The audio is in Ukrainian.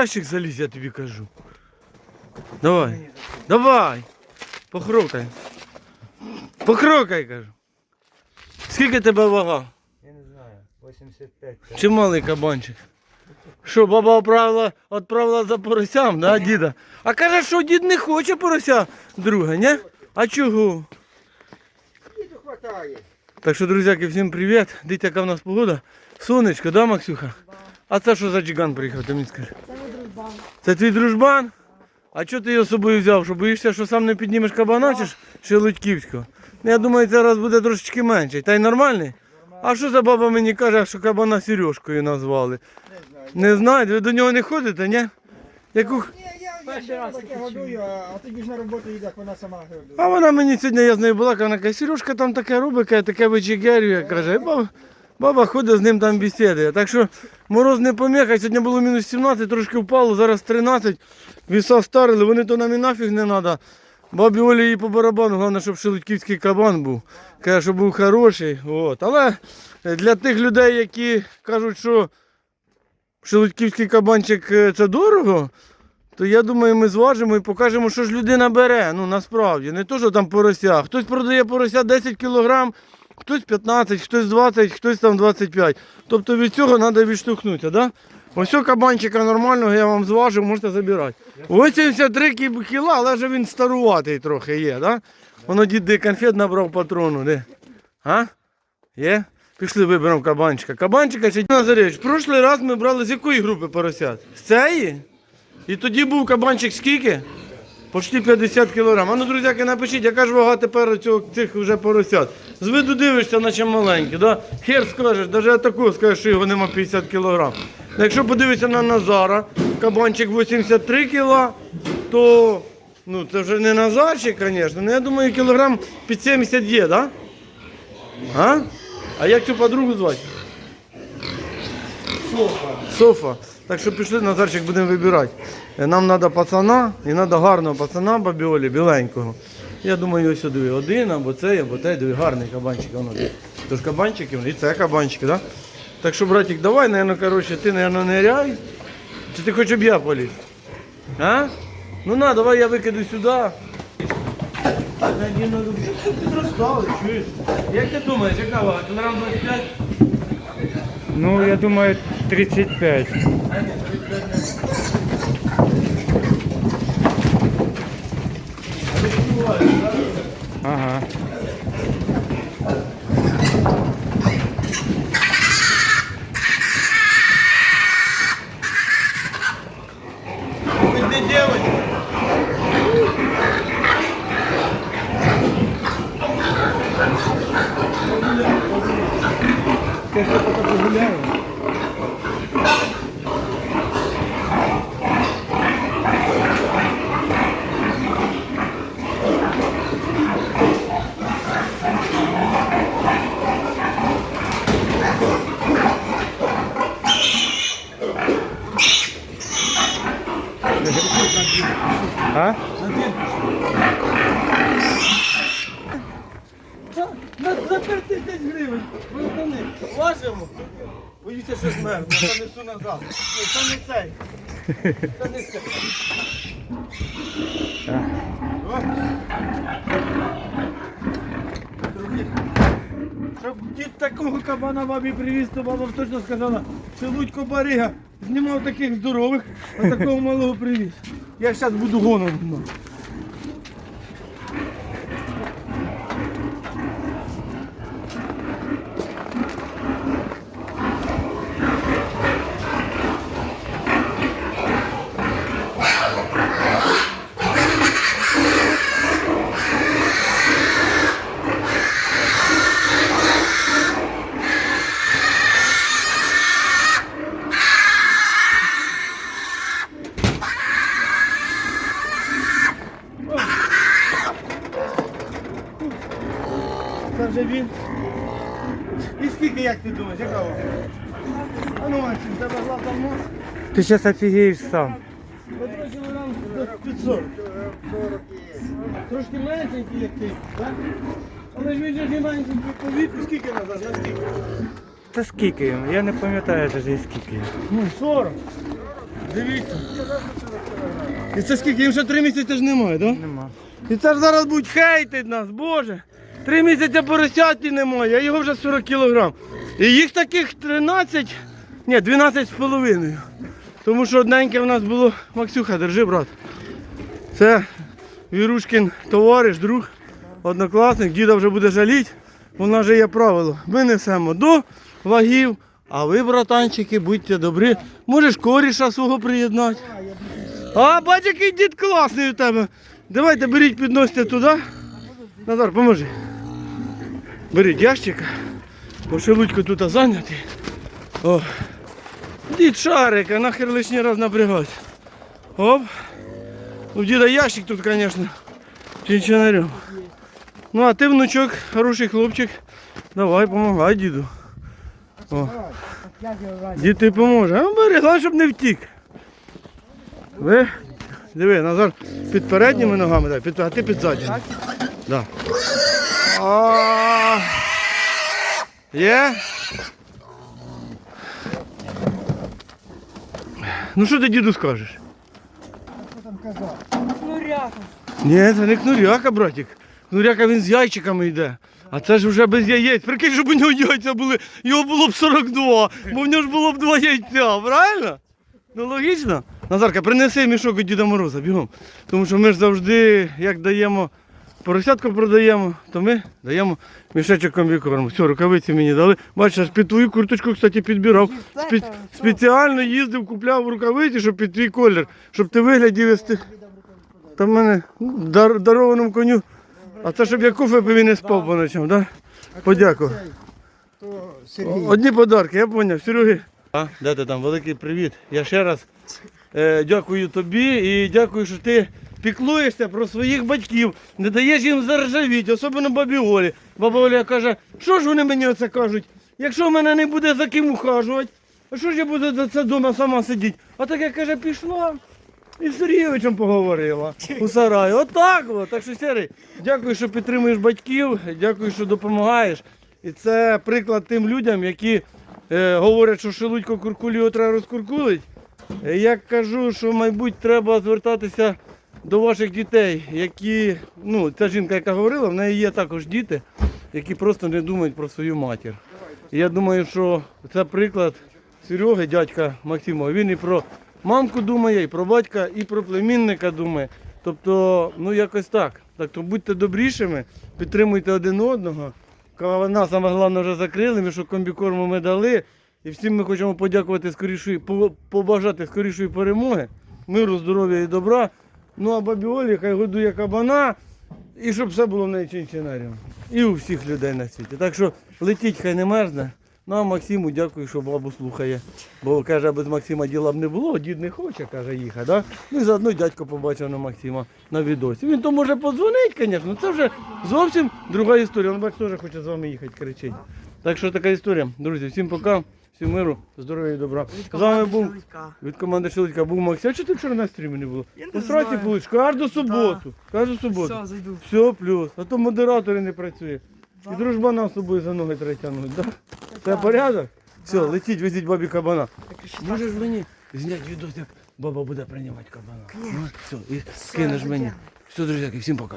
ящик залізь, я тобі кажу. Давай. Давай. Похрокай. Похрокай, кажу. Скільки тебе вага? Я не знаю, 85. Чи малий кабанчик? Що, баба відправила, відправила за поросям, да, діда? А каже, що дід не хоче порося друга, ні? А чого? Діду хватає. Так що, друзяки, всім привіт. Дивіться, яка в нас погода. Сонечко, да, Максюха? А це що за джиган приїхав, ти мені скажи? Дружбан. Це твій дружбан? А чого ти його з собою взяв? Що боїшся, що сам не піднімеш кабана чи, чи Ну, Я думаю, це раз буде трошечки менший. Та й нормальний? А що за баба мені каже, що кабана Сережкою назвали? Не знаєте, ви до нього не ходите, ні? Яку... Перший раз таке годую, а, тоді ж на роботу їде, як вона сама А вона мені сьогодні, я з нею була, вона каже, Сережка там таке робить, таке вичігерює, каже, баба, баба ходить з ним там бесідує. Так що мороз не поміха, сьогодні було мінус 17, трошки впало, зараз 13, віса старили, вони то нам і нафіг не треба. Бабі Олі їй по барабану, головне, щоб шелудьківський кабан був. Каже, щоб був хороший. От. Але для тих людей, які кажуть, що шелудьківський кабанчик е, це дорого, то я думаю, ми зважимо і покажемо, що ж людина бере. Ну насправді, не то, що там порося. Хтось продає порося 10 кілограм, хтось 15, хтось 20, хтось там 25. Тобто від цього треба відштовхнутися, да? Ось кабанчика нормального я вам зважив, можете забирати. 83 кіла, але ж він старуватий трохи є, да? Воно діди конфет набрав патрону, де? А? Є? Пішли виберемо кабанчика. Кабанчика чи Назаревич, прошлий раз ми брали з якої групи поросят? З цієї? І тоді був кабанчик скільки? Почти 50 кілограм. А ну, друзяки, напишіть, яка ж вага тепер цього, цих вже поросят. З виду дивишся, наче маленькі, да? Хер скажеш, навіть такого скажеш, що його нема 50 кілограм. Якщо подивитися на Назара, кабанчик 83 кіла, то ну, це вже не Назарчик, звісно. Ну, я думаю, кілограм під 70 є, да? А? А як цю подругу звати? Софа. Софа. Так що пішли, Назарчик будемо вибирати. Нам треба пацана, і треба гарного пацана бабіолі, біленького. Я думаю, ось сюди один, або цей, або цей, дві. гарний кабанчик. Воно. Тож кабанчики, і це кабанчики, так? Так що, братик, давай, наверное, коротше, ти, наверное, ныряй. Чи ти хочеш, щоб я поліз? А? Ну на, давай я викиду сюди. Ти розстали, чуєш? Як ти думаєш, яка вага? Кілограм 25? Ну, я думаю, 35. Ага. 4 тисяч гривень. Ви штани важимо. Боюся, що змерз, я несу назад. Ні, Це не цей. Це не цей. Щоб дід такого кабана вам і привіз, то баба точно сказала, що Лудько Барига знімав таких здорових, а такого малого привіз. Я зараз буду гоном. гнати. Вага? А ну, Максим, тебе глаз там нос. Ти зараз офігієш сам. Петро кілограм до 500. Трошки меншенький, як ти, так? Але ж він же не меншенький по віку, скільки назад, на скільки? Та скільки йому? Я не пам'ятаю навіть скільки. Ну, 40. Дивіться. І це скільки? Їм ще три місяці ж немає, так? Нема. І це ж зараз будуть хейтить нас, боже. Три місяці поросяті немає, а його вже 40 кілограм. І їх таких 13, ні, 12 з половиною. Тому що одненьке в нас було. Максюха, держи, брат. Це Вірушкін товариш, друг, однокласник, діда вже буде жаліти. У нас же є правило. Ми несемо до вагів, а ви, братанчики, будьте добрі. Можеш коріша свого приєднати. А, бач, який дід класний у тебе. Давайте беріть, підносите туди. Назар, поможи. Беріть ящика. Бо шелудько тут зайнятий. О. Дід шарик, а нахер лишній раз напрягайся. Оп. Ну, діда ящик тут, звісно, чинчинарем. Ну, а ти, внучок, хороший хлопчик. Давай, помагай діду. О. Дід ти поможе. А бери, головне, щоб не втік. Ви? Диви, Назар під передніми ногами, дай, під, а ти під задніми. Да. А, Є? Ну що ти діду скажеш? Що там казав? Ні, це не кнуряка, братик. Кнуряка він з яйчиками йде. А це ж вже без яєць. Прикинь, щоб у нього яйця були, його було б 42, бо в нього ж було б два яйця, правильно? Ну логічно. Назарка, принеси мішок від Діда Мороза, бігом. Тому що ми ж завжди, як даємо поросятку продаємо, то ми даємо мішечок комбікорму. Все, рукавиці мені дали. Бачиш, аж під твою курточку, кстати, підбирав. Спе- спеціально їздив, купляв рукавиці, щоб під твій колір, щоб ти виглядів із тих. Та в мене ну, дар, дарованому коню. А це щоб я кофе пив і не спав по ночам, да? То Сергій. Одні подарки, я зрозумів. Сереги. А, де ти там? Великий привіт. Я ще раз е, дякую тобі і дякую, що ти піклуєшся про своїх батьків, не даєш їм заржавіти, особливо бабі Олі. Баба Оля каже, що ж вони мені оце кажуть? Якщо в мене не буде за ким ухажувати, а що ж я буду за це вдома сама сидіти? А так я каже, пішла. І з Сергійовичем поговорила у сараї. Отак от. Так що, Сергій, дякую, що підтримуєш батьків, дякую, що допомагаєш. І це приклад тим людям, які е, говорять, що шелудько куркулю його треба розкуркулить. Е, Я кажу, що, мабуть, треба звертатися до ваших дітей, які, ну, ця жінка, яка говорила, в неї є також діти, які просто не думають про свою матір. І я думаю, що це приклад Сереги, дядька Максима. Він і про мамку думає, і про батька, і про племінника думає. Тобто, ну якось так. Так то будьте добрішими, підтримуйте один одного. Кавана саме головне вже закрили, ми що комбікорму ми дали. І всім ми хочемо подякувати скорішої, побажати скорішої перемоги, миру, здоров'я і добра. Ну а бабі Олі хай годує кабана, і щоб все було в неї. І у всіх людей на світі. Так що летіть, хай не мерзне. Ну а Максиму дякую, що бабу слухає. Бо каже, без Максима діла б не було, дід не хоче, каже, їхати. Да? Ну і заодно дядько побачив на Максима на відосі. Він то може подзвонить, звісно, це вже зовсім друга історія. Він бач, теж хоче з вами їхати, кричить. Так що така історія. Друзі, всім пока, всім миру, здоров'я і добра. З вами був від команди Шелудька був Максим. А чого ти вчора на стрімі не було? Я не Посраті знаю. будеш, кожну суботу. Кожну суботу. Все, зайду. Все, плюс. А то модератори не працює. І дружба нам з собою за ноги треба тягнути, да? Це порядок? Все, летіть, везіть бабі кабана. Можеш мені зняти відос, як баба буде приймати кабана. Ну, все, і кинеш мені. Все, друзі, всім пока.